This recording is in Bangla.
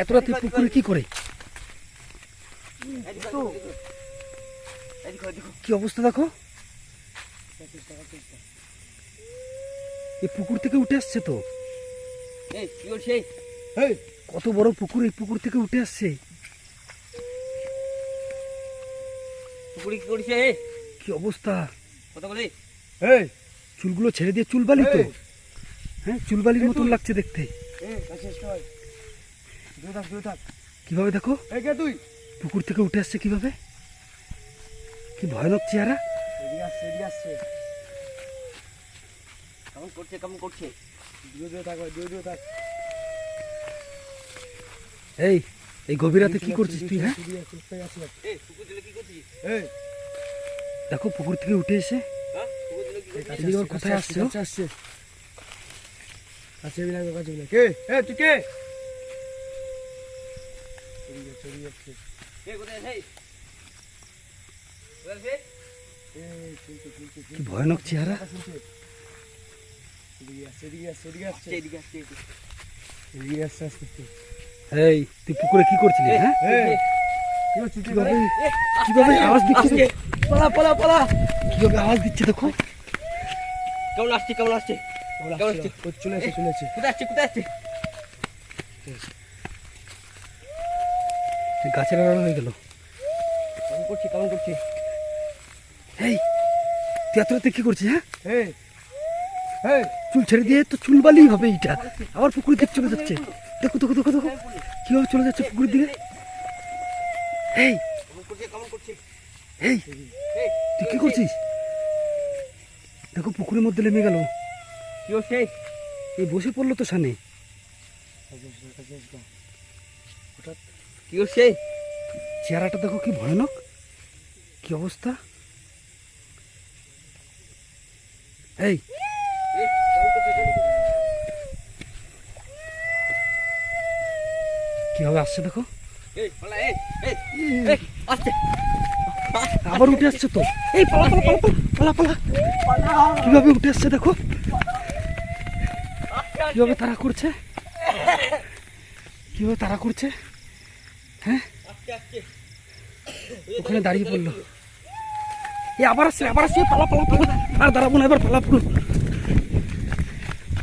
এত রাতে পুকুরে কি করে? কি অবস্থা দেখো? এই পুকুর থেকে উঠে আসছে তো। কত বড় পুকুর এই পুকুর থেকে উঠে আসছে। পুকুরে কি করছে কি অবস্থা? কত করে এই চুলগুলো ছেড়ে দিয়ে চুলবালি তো। হ্যাঁ চুলবালির মতন লাগছে দেখতে কীভাবে দেখো তুই পুকুর থেকে উঠে আসছে কীভাবে কি ভয়ানক চেহারা কেমন করছে কেমন করছে এই এই গভীর রাতে কি করছিস তুই হ্যাঁ দেখো পুকুর থেকে উঠে এসে হ্যাঁ পুকুর দিলে কি করছিস এদিকে কোথায় আসছে? কাছে আসছে কাছে কাছে বিনা কে? এ তুই কে? এদিকে আসছে, আসছে। কোথায় কি ভয়ানক চেহারা। আসছে, আসছে, আসছে। আসছে। আসছে আসছে, আসছে, আসছে। এই তুই পুকুরে কি করছিলি হ্যাঁ? কীভাবে? কীভাবে আওয়াজ দিচ্ছে আসছে। পালা পালা পালা। কীভাবে আওয়াজ দিচ্ছে দেখো। কেমন আসছে কেমন আসছে? কেমন কেমন আসছে? আসছে? চলে আসছে, চলে আসছে। কোথায় আসছে কোথায় আসছে? গাছের আড়াল হয়ে গেল। কেমন করছে কেমন করছে? এই তুই এত রাতে কি করছিস হ্যাঁ? এই, চুল ছেড়ে দিয়ে তো চুলবালি হবে এইটা। আবার পুকুরের দিকে চলে যাচ্ছে। দেখো দেখো দেখো দেখো। কীভাবে চলে যাচ্ছে পুকুরের দিকে? এই তুই কি করছিস? দেখো পুকুরের মধ্যে নেমে গেল। কি হচ্ছে এই বসে পড়ল তো সামনে। হঠাৎ হচ্ছে চেহারাটা দেখো কি ভয়ানক। কি অবস্থা? এই। কীভাবে আসছে দেখো। এই আসছে। আবার উঠে আসছে তো। এই, পালা পালা পালা পালা পালা কীভাবে উঠে আসছে দেখো। কীভাবে তারা করছে? কীভাবে তারা করছে? হ্যাঁ? ওখানে দাঁড়িয়ে পড়ল। এ, আবার আসছে আবার আসছে। পালা পালা পালা। আর দাঁড়াবো না, এবার পালা পুরো